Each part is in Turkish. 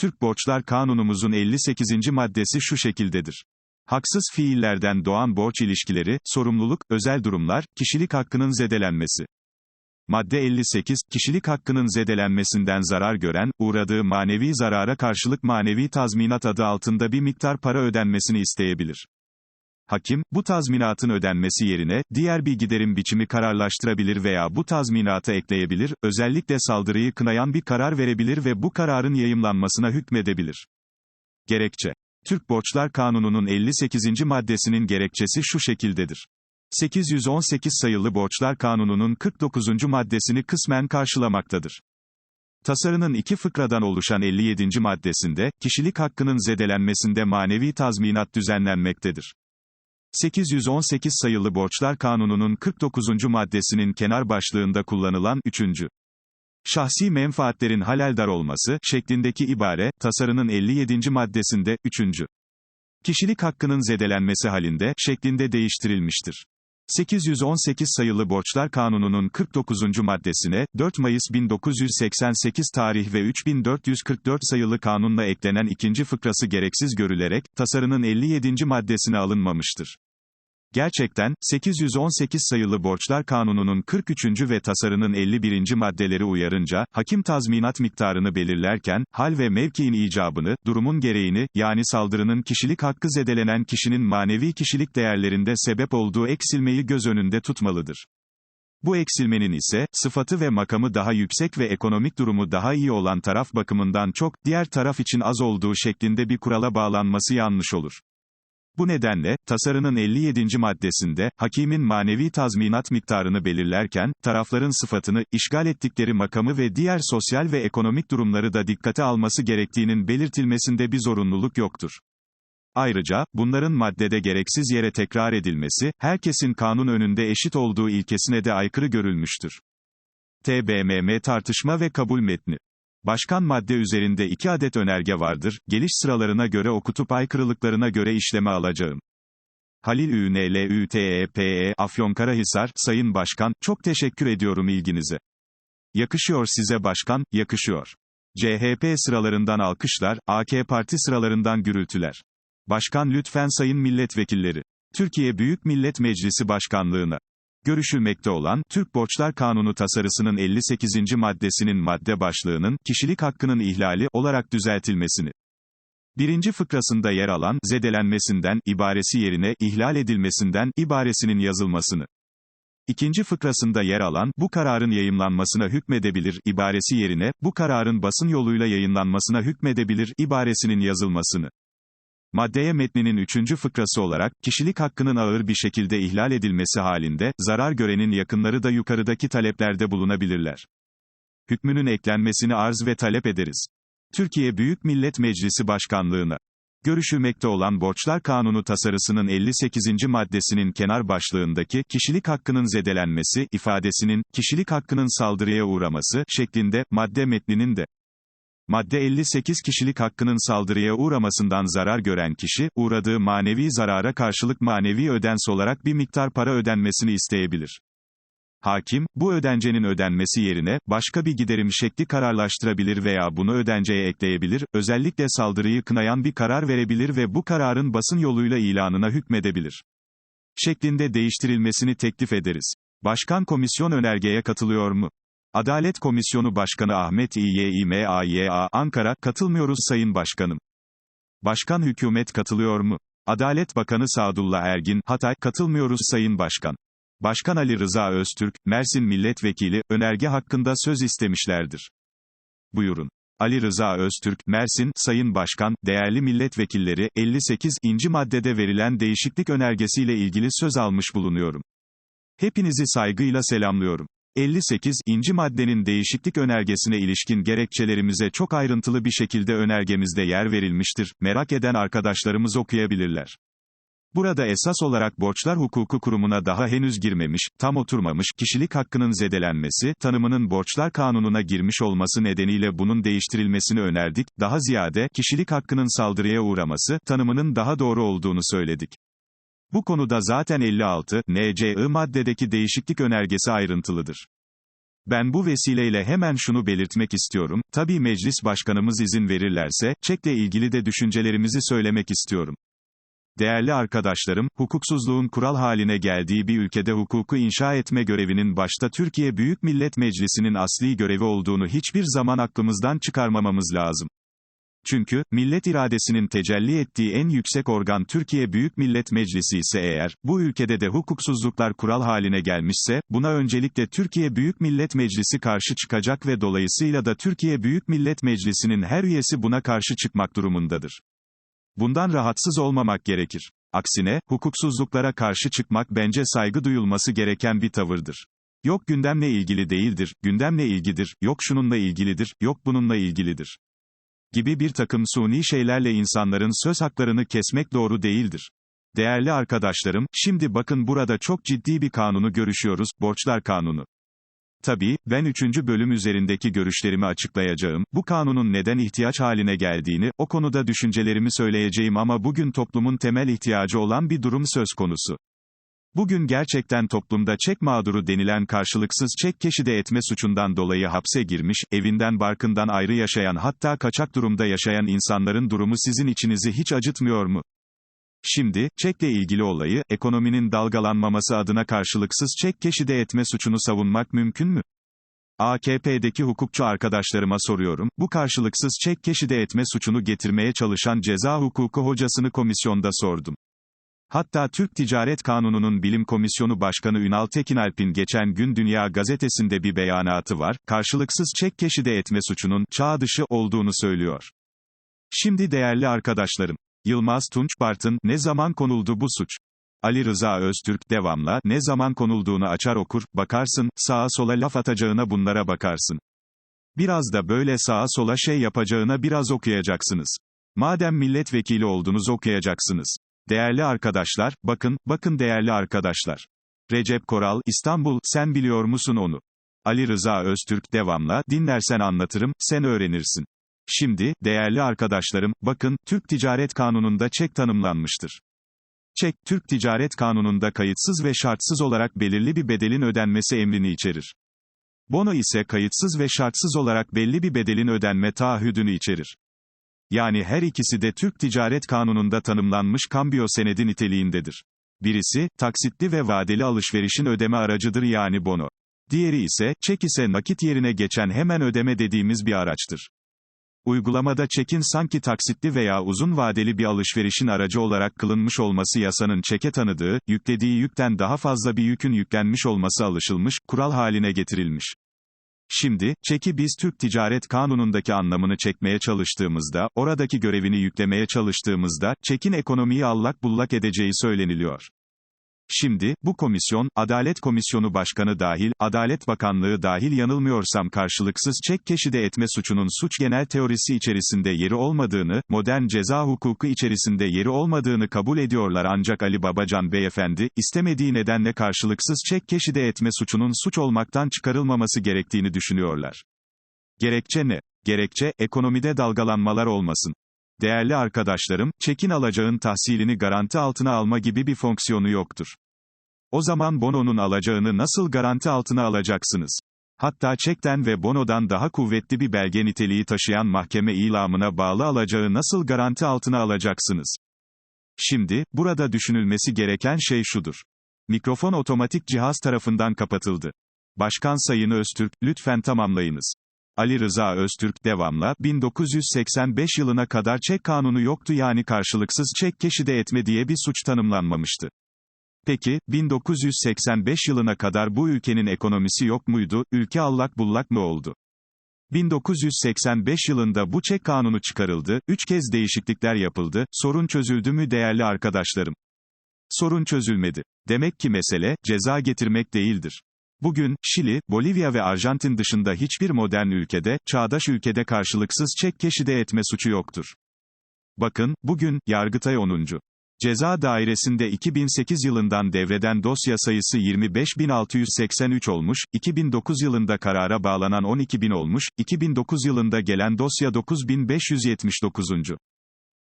Türk Borçlar Kanunumuzun 58. maddesi şu şekildedir. Haksız fiillerden doğan borç ilişkileri, sorumluluk, özel durumlar, kişilik hakkının zedelenmesi. Madde 58, kişilik hakkının zedelenmesinden zarar gören, uğradığı manevi zarara karşılık manevi tazminat adı altında bir miktar para ödenmesini isteyebilir. Hakim, bu tazminatın ödenmesi yerine, diğer bir giderim biçimi kararlaştırabilir veya bu tazminata ekleyebilir, özellikle saldırıyı kınayan bir karar verebilir ve bu kararın yayımlanmasına hükmedebilir. Gerekçe. Türk Borçlar Kanunu'nun 58. maddesinin gerekçesi şu şekildedir. 818 sayılı Borçlar Kanunu'nun 49. maddesini kısmen karşılamaktadır. Tasarının iki fıkradan oluşan 57. maddesinde, kişilik hakkının zedelenmesinde manevi tazminat düzenlenmektedir. 818 sayılı Borçlar Kanunu'nun 49. maddesinin kenar başlığında kullanılan 3. Şahsi menfaatlerin haleldar olması şeklindeki ibare, tasarının 57. maddesinde 3. Kişilik hakkının zedelenmesi halinde şeklinde değiştirilmiştir. 818 sayılı Borçlar Kanunu'nun 49. maddesine, 4 Mayıs 1988 tarih ve 3444 sayılı kanunla eklenen ikinci fıkrası gereksiz görülerek, tasarının 57. maddesine alınmamıştır. Gerçekten, 818 sayılı Borçlar Kanunu'nun 43. ve tasarının 51. maddeleri uyarınca, hakim tazminat miktarını belirlerken, hal ve mevkiin icabını, durumun gereğini, yani saldırının kişilik hakkı zedelenen kişinin manevi kişilik değerlerinde sebep olduğu eksilmeyi göz önünde tutmalıdır. Bu eksilmenin ise, sıfatı ve makamı daha yüksek ve ekonomik durumu daha iyi olan taraf bakımından çok, diğer taraf için az olduğu şeklinde bir kurala bağlanması yanlış olur. Bu nedenle, tasarının 57. maddesinde, hakimin manevi tazminat miktarını belirlerken, tarafların sıfatını, işgal ettikleri makamı ve diğer sosyal ve ekonomik durumları da dikkate alması gerektiğinin belirtilmesinde bir zorunluluk yoktur. Ayrıca, bunların maddede gereksiz yere tekrar edilmesi, herkesin kanun önünde eşit olduğu ilkesine de aykırı görülmüştür. TBMM tartışma ve kabul metni Başkan madde üzerinde iki adet önerge vardır, geliş sıralarına göre okutup aykırılıklarına göre işleme alacağım. Halil Ünlütepe Afyonkarahisar, Sayın Başkan, çok teşekkür ediyorum ilginize. Yakışıyor size başkan, yakışıyor. CHP sıralarından alkışlar, AK Parti sıralarından gürültüler. Başkan lütfen sayın milletvekilleri. Türkiye Büyük Millet Meclisi Başkanlığına görüşülmekte olan, Türk Borçlar Kanunu tasarısının 58. maddesinin madde başlığının, kişilik hakkının ihlali olarak düzeltilmesini. Birinci fıkrasında yer alan, zedelenmesinden, ibaresi yerine, ihlal edilmesinden, ibaresinin yazılmasını. İkinci fıkrasında yer alan, bu kararın yayımlanmasına hükmedebilir, ibaresi yerine, bu kararın basın yoluyla yayınlanmasına hükmedebilir, ibaresinin yazılmasını. Maddeye metninin üçüncü fıkrası olarak, kişilik hakkının ağır bir şekilde ihlal edilmesi halinde, zarar görenin yakınları da yukarıdaki taleplerde bulunabilirler. Hükmünün eklenmesini arz ve talep ederiz. Türkiye Büyük Millet Meclisi Başkanlığına görüşülmekte olan Borçlar Kanunu tasarısının 58. maddesinin kenar başlığındaki kişilik hakkının zedelenmesi ifadesinin kişilik hakkının saldırıya uğraması şeklinde madde metninin de Madde 58 kişilik hakkının saldırıya uğramasından zarar gören kişi, uğradığı manevi zarara karşılık manevi ödens olarak bir miktar para ödenmesini isteyebilir. Hakim, bu ödencenin ödenmesi yerine, başka bir giderim şekli kararlaştırabilir veya bunu ödenceye ekleyebilir, özellikle saldırıyı kınayan bir karar verebilir ve bu kararın basın yoluyla ilanına hükmedebilir. Şeklinde değiştirilmesini teklif ederiz. Başkan komisyon önergeye katılıyor mu? Adalet Komisyonu Başkanı Ahmet İYİMAYA Ankara, katılmıyoruz Sayın Başkanım. Başkan hükümet katılıyor mu? Adalet Bakanı Sadullah Ergin, Hatay, katılmıyoruz Sayın Başkan. Başkan Ali Rıza Öztürk, Mersin Milletvekili, önerge hakkında söz istemişlerdir. Buyurun. Ali Rıza Öztürk, Mersin, Sayın Başkan, değerli milletvekilleri, 58. inci maddede verilen değişiklik önergesiyle ilgili söz almış bulunuyorum. Hepinizi saygıyla selamlıyorum. 58. İnci maddenin değişiklik önergesine ilişkin gerekçelerimize çok ayrıntılı bir şekilde önergemizde yer verilmiştir, merak eden arkadaşlarımız okuyabilirler. Burada esas olarak borçlar hukuku kurumuna daha henüz girmemiş, tam oturmamış, kişilik hakkının zedelenmesi, tanımının borçlar kanununa girmiş olması nedeniyle bunun değiştirilmesini önerdik, daha ziyade, kişilik hakkının saldırıya uğraması, tanımının daha doğru olduğunu söyledik. Bu konuda zaten 56, NCI maddedeki değişiklik önergesi ayrıntılıdır. Ben bu vesileyle hemen şunu belirtmek istiyorum, tabii meclis başkanımız izin verirlerse, çekle ilgili de düşüncelerimizi söylemek istiyorum. Değerli arkadaşlarım, hukuksuzluğun kural haline geldiği bir ülkede hukuku inşa etme görevinin başta Türkiye Büyük Millet Meclisi'nin asli görevi olduğunu hiçbir zaman aklımızdan çıkarmamamız lazım. Çünkü, millet iradesinin tecelli ettiği en yüksek organ Türkiye Büyük Millet Meclisi ise eğer, bu ülkede de hukuksuzluklar kural haline gelmişse, buna öncelikle Türkiye Büyük Millet Meclisi karşı çıkacak ve dolayısıyla da Türkiye Büyük Millet Meclisi'nin her üyesi buna karşı çıkmak durumundadır. Bundan rahatsız olmamak gerekir. Aksine, hukuksuzluklara karşı çıkmak bence saygı duyulması gereken bir tavırdır. Yok gündemle ilgili değildir, gündemle ilgidir, yok şununla ilgilidir, yok bununla ilgilidir. Gibi bir takım suni şeylerle insanların söz haklarını kesmek doğru değildir. Değerli arkadaşlarım, şimdi bakın burada çok ciddi bir kanunu görüşüyoruz, Borçlar Kanunu. Tabii, ben üçüncü bölüm üzerindeki görüşlerimi açıklayacağım, bu kanunun neden ihtiyaç haline geldiğini, o konuda düşüncelerimi söyleyeceğim ama bugün toplumun temel ihtiyacı olan bir durum söz konusu. Bugün gerçekten toplumda çek mağduru denilen karşılıksız çek keşide etme suçundan dolayı hapse girmiş, evinden barkından ayrı yaşayan hatta kaçak durumda yaşayan insanların durumu sizin içinizi hiç acıtmıyor mu? Şimdi, çekle ilgili olayı, ekonominin dalgalanmaması adına karşılıksız çek keşide etme suçunu savunmak mümkün mü? AKP'deki hukukçu arkadaşlarıma soruyorum, bu karşılıksız çek keşide etme suçunu getirmeye çalışan ceza hukuku hocasını komisyonda sordum. Hatta Türk Ticaret Kanunu'nun Bilim Komisyonu Başkanı Ünal Tekinalp'in geçen gün Dünya Gazetesi'nde bir beyanatı var, karşılıksız çek keşide etme suçunun, çağ dışı, olduğunu söylüyor. Şimdi değerli arkadaşlarım, Yılmaz Tunç Bartın, ne zaman konuldu bu suç? Ali Rıza Öztürk, devamla, ne zaman konulduğunu açar okur, bakarsın, sağa sola laf atacağına bunlara bakarsın. Biraz da böyle sağa sola şey yapacağına biraz okuyacaksınız. Madem milletvekili oldunuz okuyacaksınız. Değerli arkadaşlar, bakın, bakın değerli arkadaşlar. Recep Koral, İstanbul, sen biliyor musun onu? Ali Rıza Öztürk, devamla, dinlersen anlatırım, sen öğrenirsin. Şimdi, değerli arkadaşlarım, bakın, Türk Ticaret Kanunu'nda çek tanımlanmıştır. Çek, Türk Ticaret Kanunu'nda kayıtsız ve şartsız olarak belirli bir bedelin ödenmesi emrini içerir. Bono ise kayıtsız ve şartsız olarak belli bir bedelin ödenme taahhüdünü içerir. Yani her ikisi de Türk Ticaret Kanunu'nda tanımlanmış kambiyo senedi niteliğindedir. Birisi, taksitli ve vadeli alışverişin ödeme aracıdır yani bono. Diğeri ise, çek ise nakit yerine geçen hemen ödeme dediğimiz bir araçtır. Uygulamada çekin sanki taksitli veya uzun vadeli bir alışverişin aracı olarak kılınmış olması yasanın çeke tanıdığı, yüklediği yükten daha fazla bir yükün yüklenmiş olması alışılmış, kural haline getirilmiş. Şimdi, çeki biz Türk Ticaret Kanunu'ndaki anlamını çekmeye çalıştığımızda, oradaki görevini yüklemeye çalıştığımızda, çekin ekonomiyi allak bullak edeceği söyleniliyor. Şimdi, bu komisyon, Adalet Komisyonu Başkanı dahil, Adalet Bakanlığı dahil yanılmıyorsam karşılıksız çek keşide etme suçunun suç genel teorisi içerisinde yeri olmadığını, modern ceza hukuku içerisinde yeri olmadığını kabul ediyorlar ancak Ali Babacan beyefendi, istemediği nedenle karşılıksız çek keşide etme suçunun suç olmaktan çıkarılmaması gerektiğini düşünüyorlar. Gerekçe ne? Gerekçe, ekonomide dalgalanmalar olmasın. Değerli arkadaşlarım, çekin alacağın tahsilini garanti altına alma gibi bir fonksiyonu yoktur. O zaman bononun alacağını nasıl garanti altına alacaksınız? Hatta çekten ve bonodan daha kuvvetli bir belge niteliği taşıyan mahkeme ilamına bağlı alacağı nasıl garanti altına alacaksınız? Şimdi, burada düşünülmesi gereken şey şudur. Mikrofon otomatik cihaz tarafından kapatıldı. Başkan Sayın Öztürk, lütfen tamamlayınız. Ali Rıza Öztürk, devamla, 1985 yılına kadar çek kanunu yoktu yani karşılıksız çek keşide etme diye bir suç tanımlanmamıştı. Peki, 1985 yılına kadar bu ülkenin ekonomisi yok muydu, ülke allak bullak mı oldu? 1985 yılında bu çek kanunu çıkarıldı, üç kez değişiklikler yapıldı, sorun çözüldü mü değerli arkadaşlarım? Sorun çözülmedi. Demek ki mesele, ceza getirmek değildir. Bugün, Şili, Bolivya ve Arjantin dışında hiçbir modern ülkede, çağdaş ülkede karşılıksız çek keşide etme suçu yoktur. Bakın, bugün, Yargıtay 10. Ceza Dairesi'nde 2008 yılından devreden dosya sayısı 25.683 olmuş, 2009 yılında karara bağlanan 12.000 olmuş, 2009 yılında gelen dosya 9.579.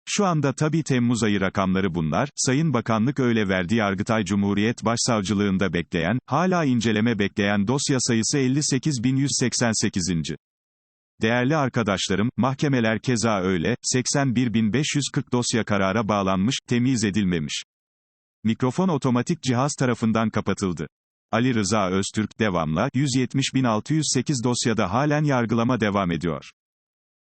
Şu anda tabi Temmuz ayı rakamları bunlar, Sayın Bakanlık öyle verdi Yargıtay Cumhuriyet Başsavcılığında bekleyen, hala inceleme bekleyen dosya sayısı 58.188. Değerli arkadaşlarım, mahkemeler keza öyle, 81.540 dosya karara bağlanmış, temiz edilmemiş. Mikrofon otomatik cihaz tarafından kapatıldı. Ali Rıza Öztürk, devamla, 170.608 dosyada halen yargılama devam ediyor.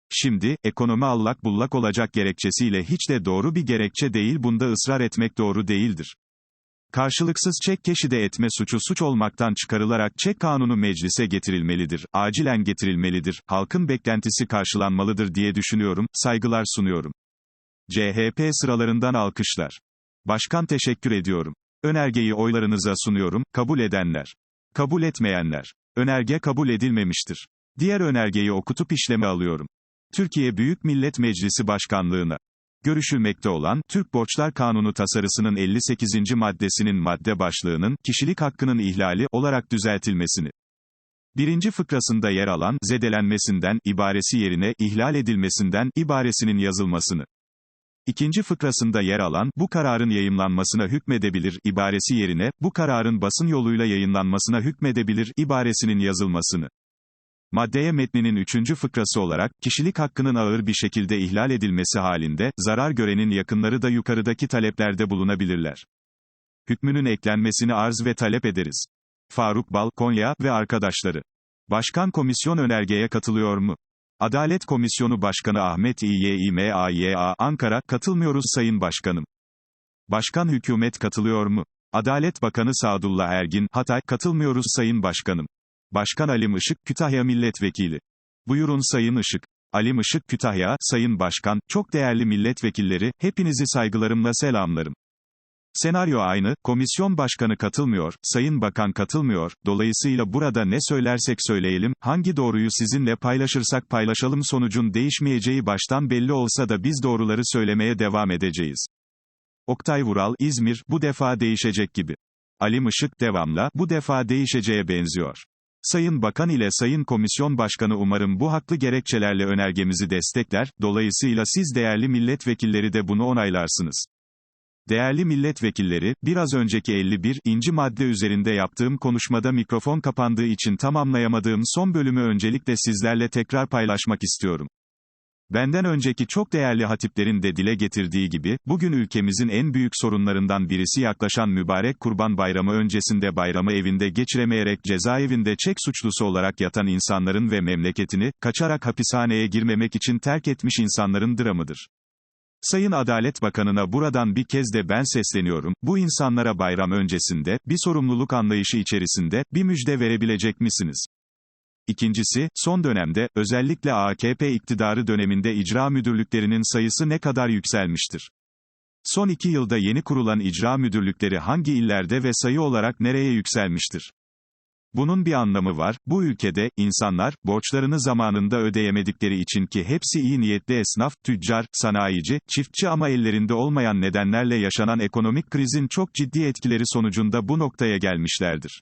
Şimdi, ekonomi allak bullak olacak gerekçesiyle hiç de doğru bir gerekçe değil bunda ısrar etmek doğru değildir. Karşılıksız çek keşide etme suçu suç olmaktan çıkarılarak çek kanunu meclise getirilmelidir, acilen getirilmelidir, halkın beklentisi karşılanmalıdır diye düşünüyorum, saygılar sunuyorum. CHP sıralarından alkışlar. Başkan teşekkür ediyorum. Önergeyi oylarınıza sunuyorum, kabul edenler. Kabul etmeyenler. Önerge kabul edilmemiştir. Diğer önergeyi okutup işleme alıyorum. Türkiye Büyük Millet Meclisi Başkanlığına görüşülmekte olan, Türk Borçlar Kanunu tasarısının 58. maddesinin madde başlığının, kişilik hakkının ihlali olarak düzeltilmesini. Birinci fıkrasında yer alan, zedelenmesinden, ibaresi yerine, ihlal edilmesinden, ibaresinin yazılmasını. İkinci fıkrasında yer alan, bu kararın yayımlanmasına hükmedebilir, ibaresi yerine, bu kararın basın yoluyla yayınlanmasına hükmedebilir, ibaresinin yazılmasını. Maddeye metninin üçüncü fıkrası olarak, kişilik hakkının ağır bir şekilde ihlal edilmesi halinde, zarar görenin yakınları da yukarıdaki taleplerde bulunabilirler. Hükmünün eklenmesini arz ve talep ederiz. Faruk Bal, Konya ve arkadaşları. Başkan komisyon önergeye katılıyor mu? Adalet Komisyonu Başkanı Ahmet İYİMAYA, Ankara, katılmıyoruz Sayın Başkanım. Başkan Hükümet katılıyor mu? Adalet Bakanı Sadullah Ergin, Hatay, katılmıyoruz Sayın Başkanım. Başkan Alim Işık, Kütahya Milletvekili. Buyurun Sayın Işık. Alim Işık Kütahya, Sayın Başkan, çok değerli milletvekilleri, hepinizi saygılarımla selamlarım. Senaryo aynı, komisyon başkanı katılmıyor, sayın bakan katılmıyor, dolayısıyla burada ne söylersek söyleyelim, hangi doğruyu sizinle paylaşırsak paylaşalım sonucun değişmeyeceği baştan belli olsa da biz doğruları söylemeye devam edeceğiz. Oktay Vural, İzmir, bu defa değişecek gibi. Ali Işık, devamla, bu defa değişeceğe benziyor. Sayın Bakan ile Sayın Komisyon Başkanı umarım bu haklı gerekçelerle önergemizi destekler, dolayısıyla siz değerli milletvekilleri de bunu onaylarsınız. Değerli milletvekilleri, biraz önceki 51. inci madde üzerinde yaptığım konuşmada mikrofon kapandığı için tamamlayamadığım son bölümü öncelikle sizlerle tekrar paylaşmak istiyorum. Benden önceki çok değerli hatiplerin de dile getirdiği gibi, bugün ülkemizin en büyük sorunlarından birisi yaklaşan mübarek Kurban Bayramı öncesinde bayramı evinde geçiremeyerek cezaevinde çek suçlusu olarak yatan insanların ve memleketini, kaçarak hapishaneye girmemek için terk etmiş insanların dramıdır. Sayın Adalet Bakanı'na buradan bir kez de ben sesleniyorum, bu insanlara bayram öncesinde, bir sorumluluk anlayışı içerisinde, bir müjde verebilecek misiniz? İkincisi, son dönemde, özellikle AKP iktidarı döneminde icra müdürlüklerinin sayısı ne kadar yükselmiştir? Son iki yılda yeni kurulan icra müdürlükleri hangi illerde ve sayı olarak nereye yükselmiştir? Bunun bir anlamı var, bu ülkede, insanlar, borçlarını zamanında ödeyemedikleri için ki hepsi iyi niyetli esnaf, tüccar, sanayici, çiftçi ama ellerinde olmayan nedenlerle yaşanan ekonomik krizin çok ciddi etkileri sonucunda bu noktaya gelmişlerdir.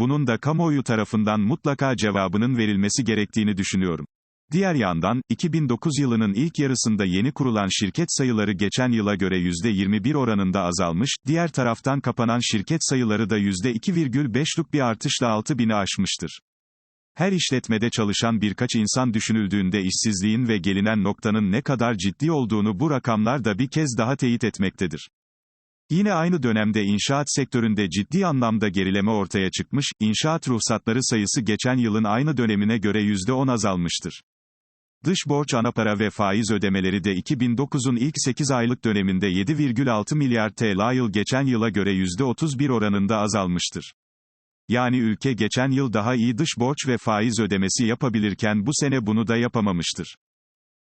Bunun da kamuoyu tarafından mutlaka cevabının verilmesi gerektiğini düşünüyorum. Diğer yandan, 2009 yılının ilk yarısında yeni kurulan şirket sayıları geçen yıla göre %21 oranında azalmış, diğer taraftan kapanan şirket sayıları da %2,5'luk bir artışla 6000'i aşmıştır. Her işletmede çalışan birkaç insan düşünüldüğünde işsizliğin ve gelinen noktanın ne kadar ciddi olduğunu bu rakamlar da bir kez daha teyit etmektedir. Yine aynı dönemde inşaat sektöründe ciddi anlamda gerileme ortaya çıkmış, inşaat ruhsatları sayısı geçen yılın aynı dönemine göre %10 azalmıştır. Dış borç anapara ve faiz ödemeleri de 2009'un ilk 8 aylık döneminde 7,6 milyar TL yıl geçen yıla göre %31 oranında azalmıştır. Yani ülke geçen yıl daha iyi dış borç ve faiz ödemesi yapabilirken bu sene bunu da yapamamıştır.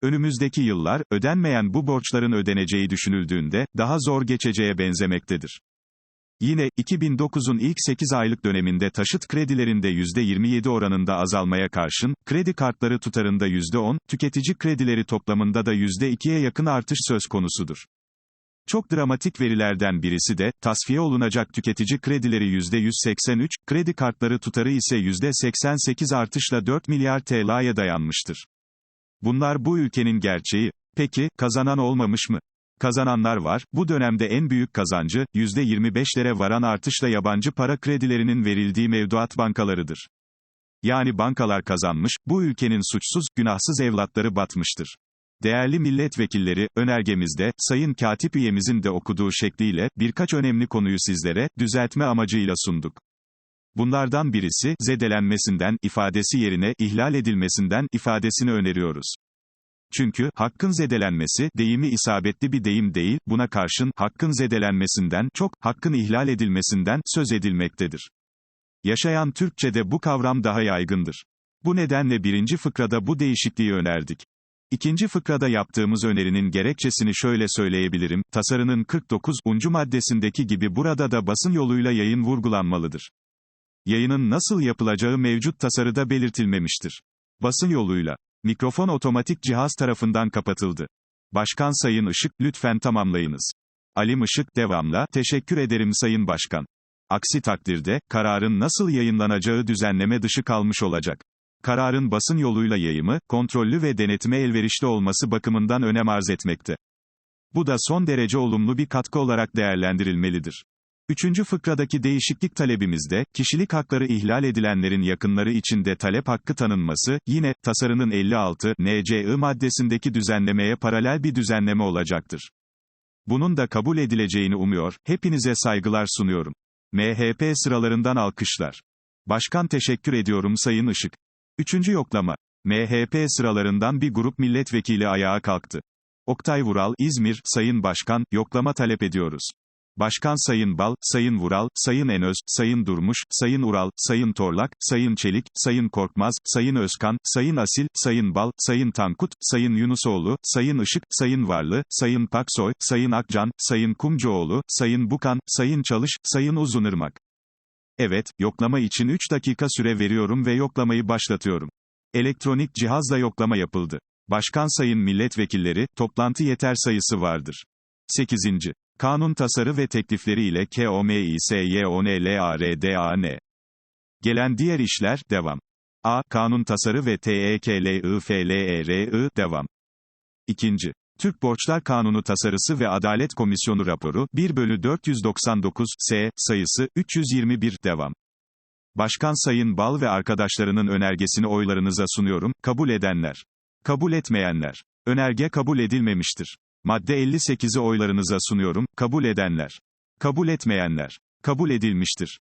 Önümüzdeki yıllar, ödenmeyen bu borçların ödeneceği düşünüldüğünde, daha zor geçeceğe benzemektedir. Yine, 2009'un ilk 8 aylık döneminde taşıt kredilerinde %27 oranında azalmaya karşın, kredi kartları tutarında %10, tüketici kredileri toplamında da %2'ye yakın artış söz konusudur. Çok dramatik verilerden birisi de, tasfiye olunacak tüketici kredileri %183, kredi kartları tutarı ise %88 artışla 4 milyar TL'ye dayanmıştır. Bunlar bu ülkenin gerçeği. Peki, kazanan olmamış mı? Kazananlar var, bu dönemde en büyük kazancı, %25'lere varan artışla yabancı para kredilerinin verildiği mevduat bankalarıdır. Yani bankalar kazanmış, bu ülkenin suçsuz, günahsız evlatları batmıştır. Değerli milletvekilleri, önergemizde, Sayın Katip üyemizin de okuduğu şekliyle, birkaç önemli konuyu sizlere, düzeltme amacıyla sunduk. Bunlardan birisi, zedelenmesinden, ifadesi yerine, ihlal edilmesinden, ifadesini öneriyoruz. Çünkü, hakkın zedelenmesi, deyimi isabetli bir deyim değil, buna karşın, hakkın zedelenmesinden, çok, hakkın ihlal edilmesinden, söz edilmektedir. Yaşayan Türkçe'de bu kavram daha yaygındır. Bu nedenle birinci fıkrada bu değişikliği önerdik. İkinci fıkrada yaptığımız önerinin gerekçesini şöyle söyleyebilirim, tasarının 49. maddesindeki gibi burada da basın yoluyla yayın vurgulanmalıdır. Yayının nasıl yapılacağı mevcut tasarıda belirtilmemiştir. Basın yoluyla. Mikrofon otomatik cihaz tarafından kapatıldı. Başkan Sayın Işık, lütfen tamamlayınız. Alim Işık, devamla, teşekkür ederim Sayın Başkan. Aksi takdirde, kararın nasıl yayınlanacağı düzenleme dışı kalmış olacak. Kararın basın yoluyla yayımı, kontrollü ve denetime elverişli olması bakımından önem arz etmekte. Bu da son derece olumlu bir katkı olarak değerlendirilmelidir. Üçüncü fıkradaki değişiklik talebimizde, kişilik hakları ihlal edilenlerin yakınları için de talep hakkı tanınması, yine, tasarının 56, NCI maddesindeki düzenlemeye paralel bir düzenleme olacaktır. Bunun da kabul edileceğini umuyor, hepinize saygılar sunuyorum. MHP sıralarından alkışlar. Başkan teşekkür ediyorum Sayın Işık. Üçüncü yoklama. MHP sıralarından bir grup milletvekili ayağa kalktı. Oktay Vural, İzmir, Sayın Başkan, yoklama talep ediyoruz. Başkan Sayın Bal, Sayın Vural, Sayın Enöz, Sayın Durmuş, Sayın Ural, Sayın Torlak, Sayın Çelik, Sayın Korkmaz, Sayın Özkan, Sayın Asil, Sayın Bal, Sayın Tankut, Sayın Yunusoğlu, Sayın Işık, Sayın Varlı, Sayın Paksoy, Sayın Akcan, Sayın Kumcuoğlu, Sayın Bukan, Sayın Çalış, Sayın Uzunırmak. Evet, yoklama için 3 dakika süre veriyorum ve yoklamayı başlatıyorum. Elektronik cihazla yoklama yapıldı. Başkan sayın milletvekilleri, toplantı yeter sayısı vardır. 8. Kanun tasarı ve teklifleri ile KOMİSYONLARDAN. Gelen diğer işler, devam. A. Kanun tasarı ve TEKLIFLERI, devam. 2. Türk Borçlar Kanunu tasarısı ve Adalet Komisyonu raporu, 1 bölü 499, S, sayısı, 321, devam. Başkan Sayın Bal ve arkadaşlarının önergesini oylarınıza sunuyorum, kabul edenler. Kabul etmeyenler. Önerge kabul edilmemiştir. Madde 58'i oylarınıza sunuyorum, kabul edenler. Kabul etmeyenler. Kabul edilmiştir.